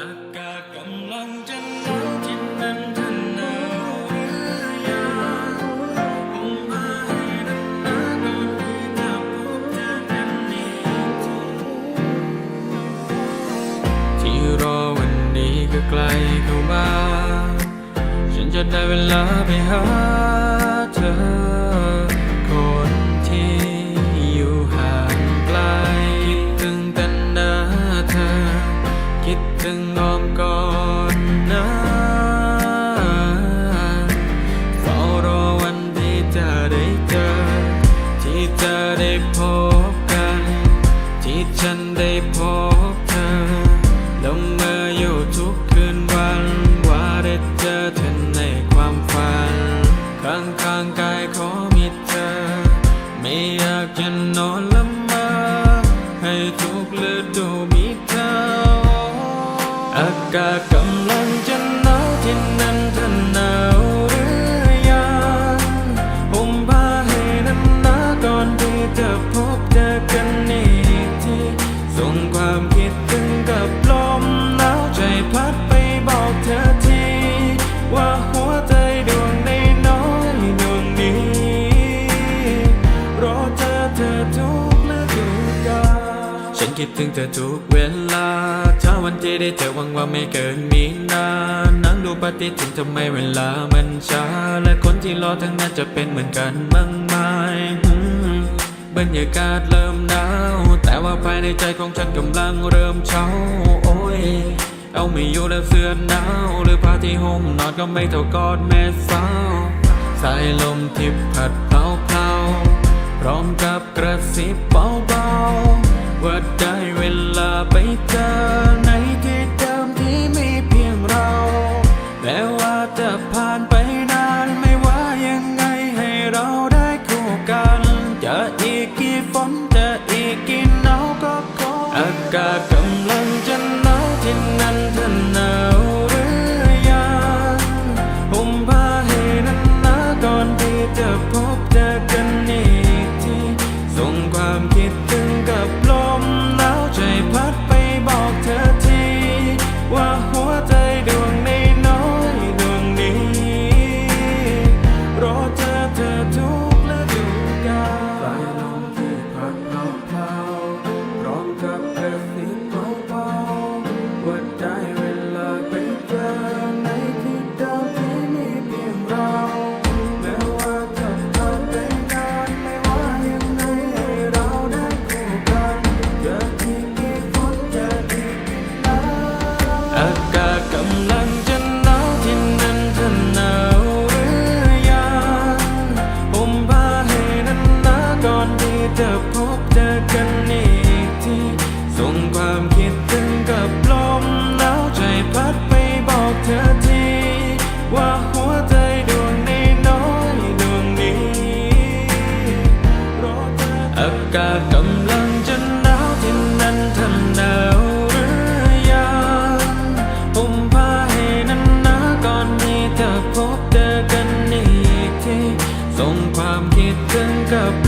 อากาศกำลังจะหนาวที่นั่นท่านหนาวหรือยังผมมาให้นำหน้าก่อนที่จะพบเจอกันอีกทีที่รอวันนี้ก็ใกล้เข้ามา ฉันจะได้เวลาไปหาเธอ ที่จะได้พบกัน ที่ฉันได้พบเธอล้วเมื่ออยู่ทุกคืนวันว่าได้เจอเธอในความฝันข้างข้างๆกายขอมีเธอ ไม่อยากจะนอนละเมอให้ทุกฤดูมีเธอ อากาศกำลัง จะพบเจอกันอีกทีส่งความคิดถึงกับลมหนาวใจพัดไปบอกเธอที ว่าหัวใจดวงในน้อยดวงนี้ รอเจอเธอทุกฤดูกาลฉันคิดถึงเธอทุกเวลาถ้าวันที่ได้เจอหวังว่าไม่เกินมีนานนั่งดูปฏิทินทำไมเวลามันช้า และคนที่รอทั้งนั้นจะเป็นเหมือนกันมั้งไหม บรรยากาศเริ่มหนาวแต่ว่าภายในใจของฉันกำลังเริ่มเช้าโอ้ยเอาไม่อยู่แล้วเสื้อหนาวหรือผ้าที่ห่มนอนก็ไม่เท่ากอดแม่สาวสายลมที่พัดเผาเผาๆพร้อมกับกระซิบเบาๆว่าได้เวลาไปเจอ I got ส่งความคิดถึงกับลมหนาวใจพัดไปบอกเธอทีว่าหัวใจดวงนน้อยดวงนี้อากาศกำลังจะหนาวที่นั้นทำหนาวหรือยังผมพาให้นั้นนะก่อนนี้เธพบเจอกันอีกทีส่งความคิดถึงกับ